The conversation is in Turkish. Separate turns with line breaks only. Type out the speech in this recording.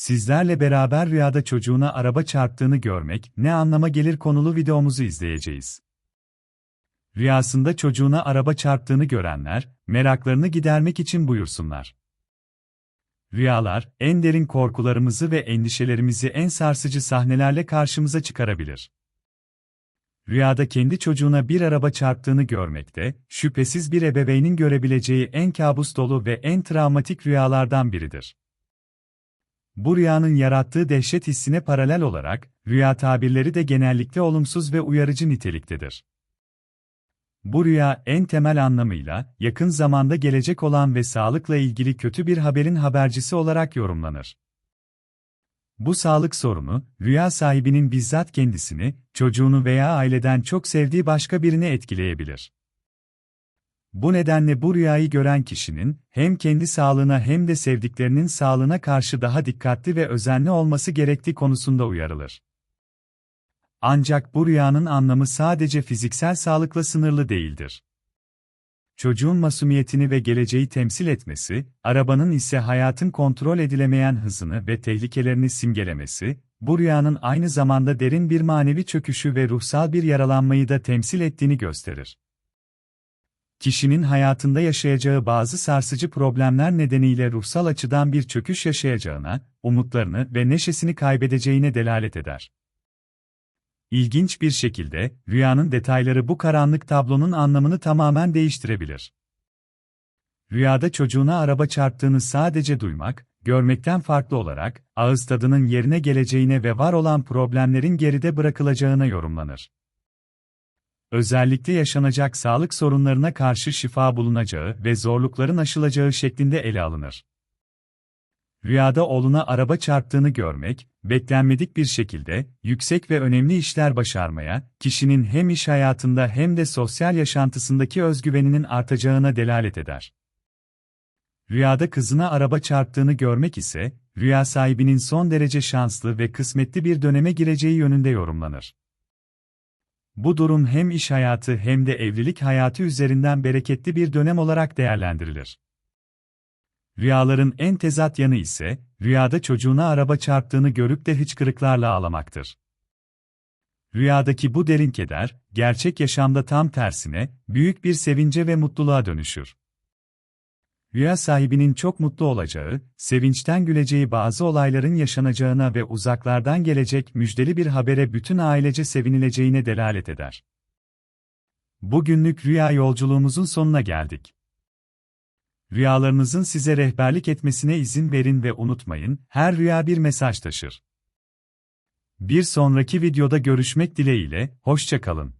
Sizlerle beraber rüyada çocuğuna araba çarptığını görmek ne anlama gelir konulu videomuzu izleyeceğiz. Rüyasında çocuğuna araba çarptığını görenler, meraklarını gidermek için buyursunlar. Rüyalar, en derin korkularımızı ve endişelerimizi en sarsıcı sahnelerle karşımıza çıkarabilir. Rüyada kendi çocuğuna bir araba çarptığını görmekte, şüphesiz bir ebeveynin görebileceği en kabus dolu ve en travmatik rüyalardan biridir. Bu rüyanın yarattığı dehşet hissine paralel olarak, rüya tabirleri de genellikle olumsuz ve uyarıcı niteliktedir. Bu rüya en temel anlamıyla, yakın zamanda gelecek olan ve sağlıkla ilgili kötü bir haberin habercisi olarak yorumlanır. Bu sağlık sorunu, rüya sahibinin bizzat kendisini, çocuğunu veya aileden çok sevdiği başka birini etkileyebilir. Bu nedenle bu rüyayı gören kişinin, hem kendi sağlığına hem de sevdiklerinin sağlığına karşı daha dikkatli ve özenli olması gerektiği konusunda uyarılır. Ancak bu rüyanın anlamı sadece fiziksel sağlıkla sınırlı değildir. Çocuğun masumiyetini ve geleceği temsil etmesi, arabanın ise hayatın kontrol edilemeyen hızını ve tehlikelerini simgelemesi, bu rüyanın aynı zamanda derin bir manevi çöküşü ve ruhsal bir yaralanmayı da temsil ettiğini gösterir. Kişinin hayatında yaşayacağı bazı sarsıcı problemler nedeniyle ruhsal açıdan bir çöküş yaşayacağına, umutlarını ve neşesini kaybedeceğine delalet eder. İlginç bir şekilde, rüyanın detayları bu karanlık tablonun anlamını tamamen değiştirebilir. Rüyada çocuğuna araba çarptığını sadece duymak, görmekten farklı olarak, ağız tadının yerine geleceğine ve var olan problemlerin geride bırakılacağına yorumlanır. Özellikle yaşanacak sağlık sorunlarına karşı şifa bulunacağı ve zorlukların aşılacağı şeklinde ele alınır. Rüyada oğluna araba çarptığını görmek, beklenmedik bir şekilde, yüksek ve önemli işler başarmaya, kişinin hem iş hayatında hem de sosyal yaşantısındaki özgüveninin artacağına delalet eder. Rüyada kızına araba çarptığını görmek ise, rüya sahibinin son derece şanslı ve kısmetli bir döneme gireceği yönünde yorumlanır. Bu durum hem iş hayatı hem de evlilik hayatı üzerinden bereketli bir dönem olarak değerlendirilir. Rüyaların en tezat yanı ise, rüyada çocuğuna araba çarptığını görüp de hıçkırıklarla ağlamaktır. Rüyadaki bu derin keder, gerçek yaşamda tam tersine, büyük bir sevince ve mutluluğa dönüşür. Rüya sahibinin çok mutlu olacağı, sevinçten güleceği bazı olayların yaşanacağına ve uzaklardan gelecek müjdeli bir habere bütün ailece sevinileceğine delalet eder. Bugünlük rüya yolculuğumuzun sonuna geldik. Rüyalarınızın size rehberlik etmesine izin verin ve unutmayın, her rüya bir mesaj taşır. Bir sonraki videoda görüşmek dileğiyle, hoşça kalın.